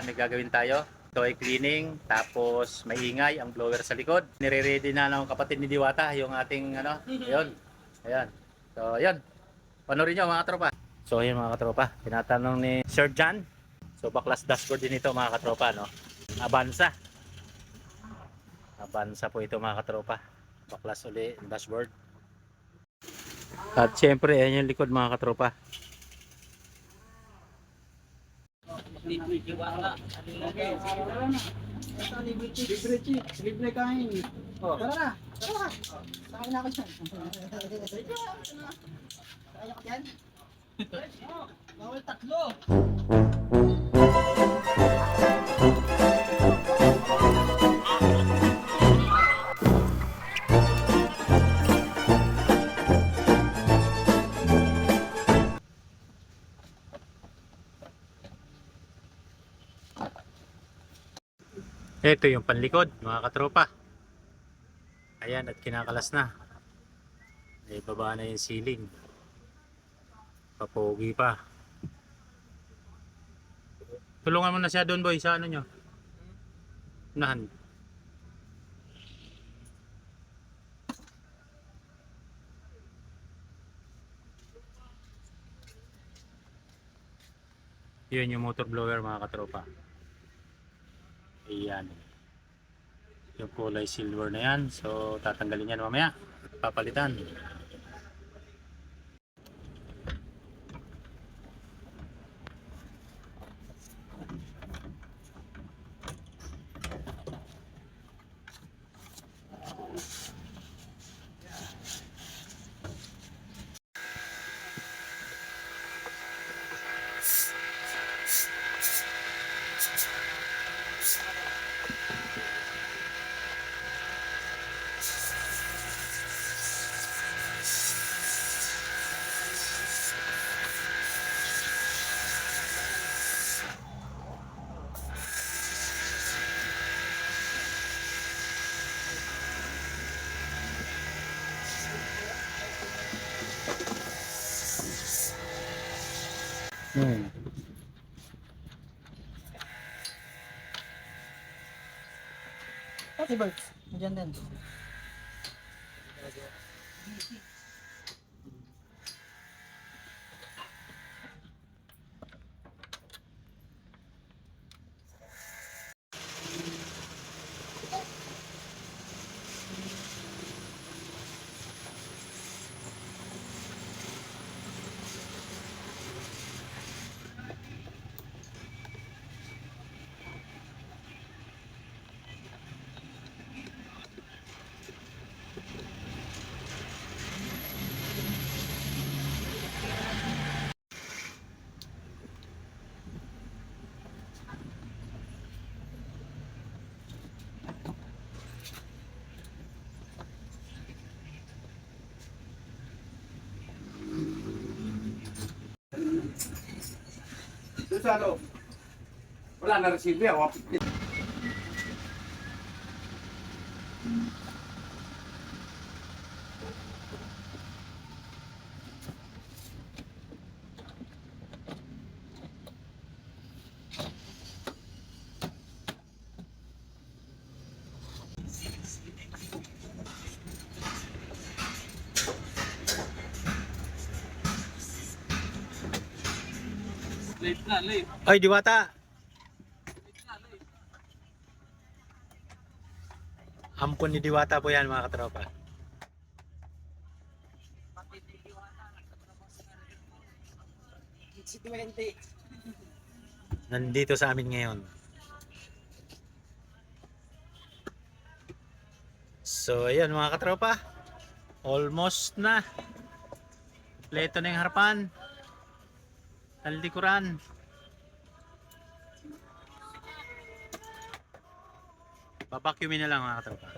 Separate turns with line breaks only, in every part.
ayan, may gagawin tayo. Ito ay cleaning, tapos maingay ang blower sa likod. Nire-ready na ng kapatid ni Diwata yung ating ano, ayun. Ayan. So, ayun. Panorin nyo mga katropa. So, ayun mga katropa. Tinatanong ni Sir John. So, baklas dashboard din ito mga katropa, no? Avanza. Avanza po ito mga katropa. Baklas uli dashboard. At syempre, ayan yung likod mga katropa.
Libre chick, libre kain. Oh. Tara na, tara na. Saan na ako dyan? Kaya ko dyan? Bawal tatlo.
Ito yung panlikod, mga katropa. Ayan, at kinakalas na. Baba na yung ceiling. Papogi pa. Tulungan mo na siya doon, boy, sa ano nyo. Unahan. Yun yung motor blower, mga katropa. Ayan. Yung kulay silver na yan. So, tatanggalin yan mamaya. Papalitan. 네.
Pati Bert, dyan din.
Sa? Wala na receive yan.
Late na, late.
Ay, Diwata! Ampon ni Diwata po yan mga katropa.
Si 20.
Nandito sa amin ngayon. So, ayan mga katropa. Almost na. Pleto na yung harapan. Talikuran. Babacuumin na lang mga katropa.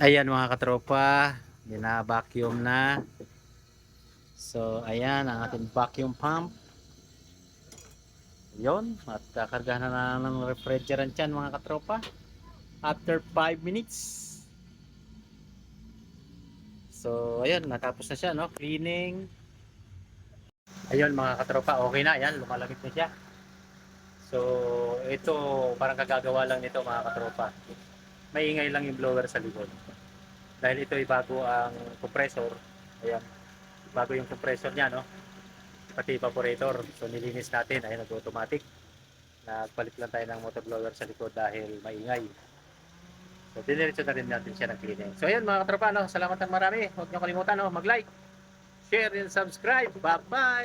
Ayan mga katropa. Bina-vacuum na. So, ayan ang ating vacuum pump. Yon, at kakargahan na ng refrigerant yan mga katropa. After 5 minutes. So, ayun, natapos na siya, no? Cleaning. Ayun mga katropa, okay na. Ayan, lumalamig na siya. So, ito, parang kagagawa lang nito mga katropa. Maingay lang yung blower sa likod. Dahil ito ay bago ang compressor. Ayan. Bago yung compressor niya, no? Pati evaporator. So, nilinis natin. Ayan, nag-automatic. Nagpalit lang tayo ng motor blower sa likod dahil maingay. So, diniretso na rin natin siya ng cleaning. So, ayan mga katropa, no? Salamat ng marami. Huwag niyo kalimutan, no? Mag-like, share, and subscribe. Bye-bye!